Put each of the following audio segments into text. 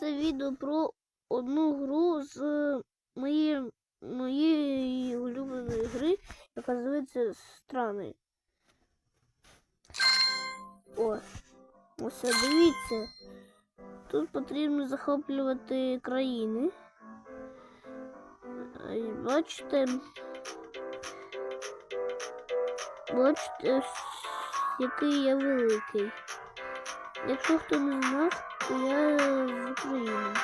це відео про одну гру з моєї, моєї улюбленої гри, яка називається Страни. О, ось дивіться. Тут потрібно захоплювати країни. Бачите. Бачите, який я великий. Якщо хто не знав, я з України.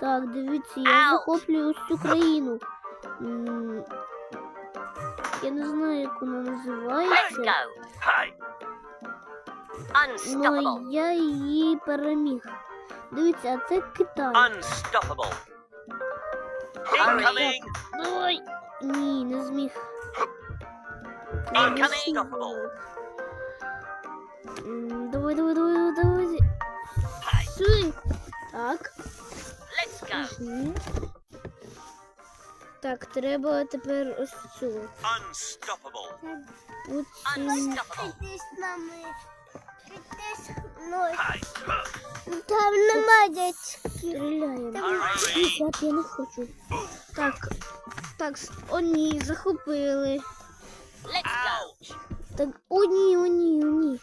Так, дивіться, я захоплюю цю країну. Я не знаю, як вона називається. Unstoppable. Ну, я її переміг. Дивіться, а це Китай. Unstoppable. Incoming. Давай! Ні, не зміг. Unstoppable. М, Давай, давай, давай, давай. Сюди. Так. Let's go. Мгм. Так, треба тепер ось цю. Unstoppable. От цю. Unstoppable. Ти з нами. Ти з мною. Hi. Там нема дядьків. Стріляємо. Hurry. Ні, пап, я не хочу. Так. Так, с- о ні, захопили. Let's go. Ouch. Так, о ні, о ні, о ні.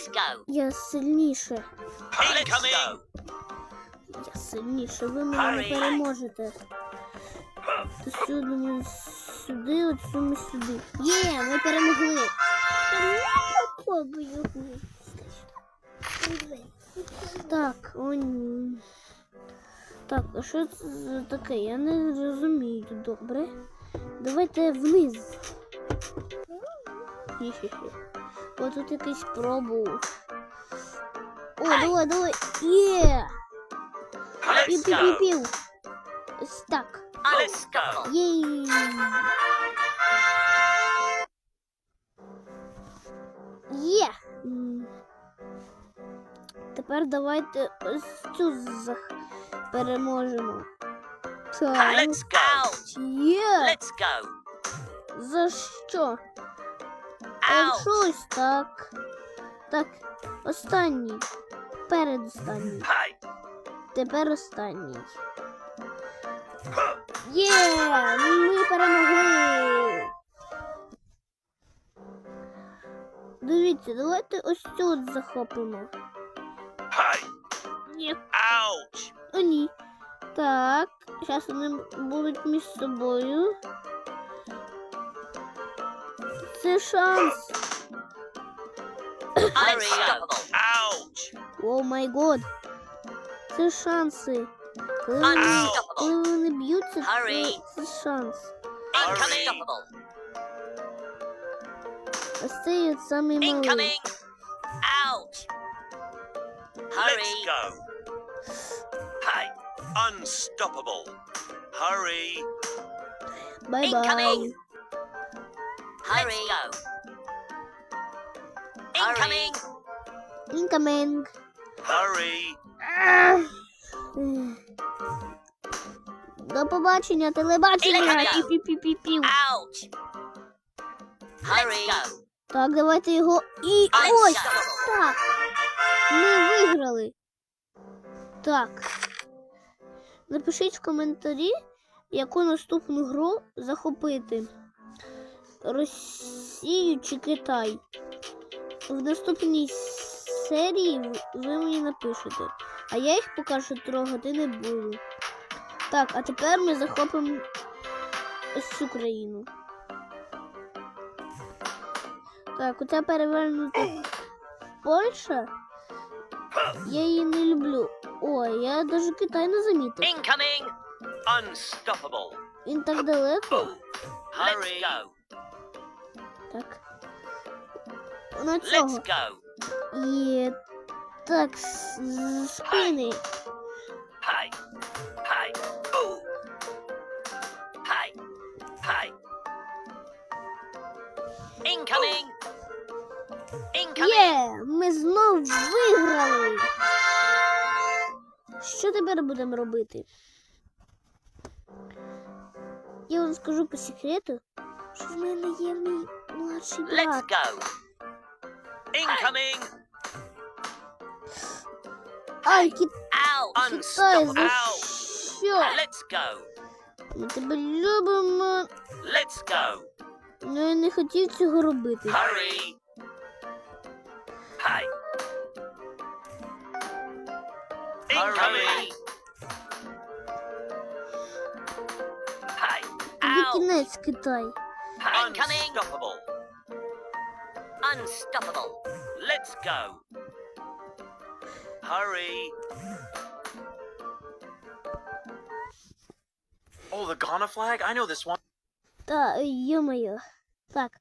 Let's go. Я сильніше. Incoming. Я сильніше, ви мене не Hurry. переможете. Ти сюди, ми сюди, от сюди, сюди. Є, ми перемогли. Так, о ні. Так, а що це за таке? Я не розумію. Добре. Давайте вниз. Хі-хі-хі. О, тут якийсь пробув. О, давай, давай. Є! Let's go. Пів-пів-пів. Ось так. Єй! Є! Тепер давайте ось цю зах... переможемо. Так. Let's go. Ouch. Є! Let's go. За що? Якщо ось так. Так, останній. Передостанній. Тепер останній. Є! Ми перемогли! Дивіться, давайте ось цю от захопимо. Ні. Ouch. О, ні. Так, зараз вони будуть між собою. Це шанс. Unstoppable. Ouch. О май год. Це шанси. Коли вони, Unstoppable. коли вони б'ються, це, Hurry. це шанс. Unstoppable. Ось цей от самий малий. Incoming. Ouch. Let's Hurry. go. Hi. Unstoppable. Hurry. Бай-бай. Incoming. Hurry. go. Incoming. Incoming. Hurry. До побачення, телебачення. Incoming. Пі-пі-пі-пів. Ouch. Hurry. go. Так, давайте його. І ось Unstoppable. так. Ми виграли. Так. Напишіть в коментарі, яку наступну гру захопити. Росію чи Китай. В наступній серії ви мені напишете. А я їх поки що трогати не буду. Так, а тепер ми захопимо цю країну. Так, оця перевернута Польща. Я її не люблю. Ой, я навіть Китай не замітив. Incoming. Unstoppable. Він так далеко. Let's go. Так. На Let's цього. І так, з спини. Incoming. Incoming. Є! Ми знов виграли. Що тепер будемо робити? Я вам скажу по секрету, що в мене є мій младший Let's брат. go. Incoming. Ай, Кит... Ow. Китай, за що? Let's go. Ми тебе любимо. Let's go. Ну я не хотів цього робити. Hurry. Hi. Incoming. Hi. Тобі Ow. кінець, Китай. Incoming. Unstoppable. Unstoppable. Let's go. Hurry. Oh, the Ghana flag? I know this one. Та, йо-моє. Так.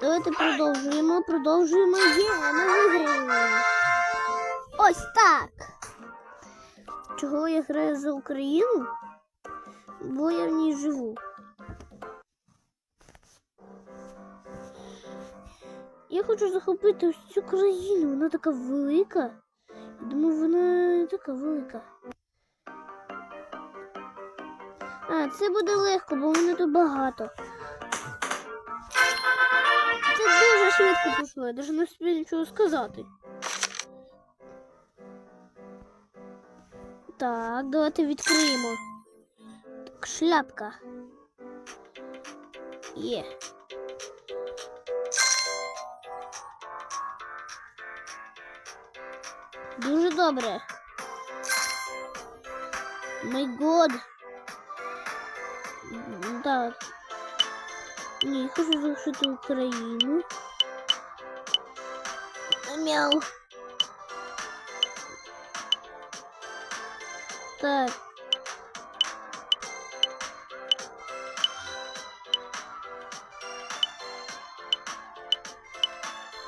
Давайте продовжуємо, продовжуємо. Є, ми виграли. Ось так. Чого я граю за Україну? Бо я в ній живу. Я хочу захопити ось цю країну. Вона така велика. Я думаю, вона не така велика. А, це буде легко, бо мене тут багато. Це дуже швидко пішло, я навіть не встиг нічого сказати. Так, давайте відкриємо. Так, шляпка. Є. Дуже добре. Май год. Так. Ні, хочу залишити Україну. Мяу. Так.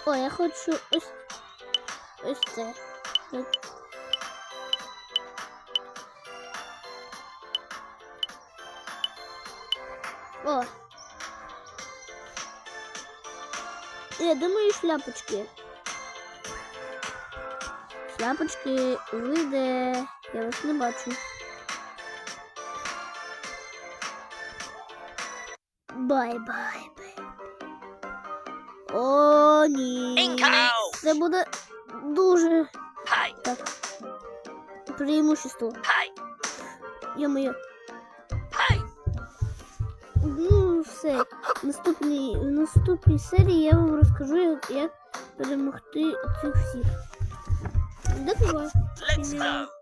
О, я хочу ось ось це. О. Я думаю, шляпочки. Шляпочки вийде. Я вас не бачу. Бай-бай. О, ні. Це буде дуже. так. Преимущество. Hi. Йо-моє. Hi. Ну, все. В наступній, в наступній серії я вам розкажу, як, як перемогти цих всіх. До побачення. Let's go.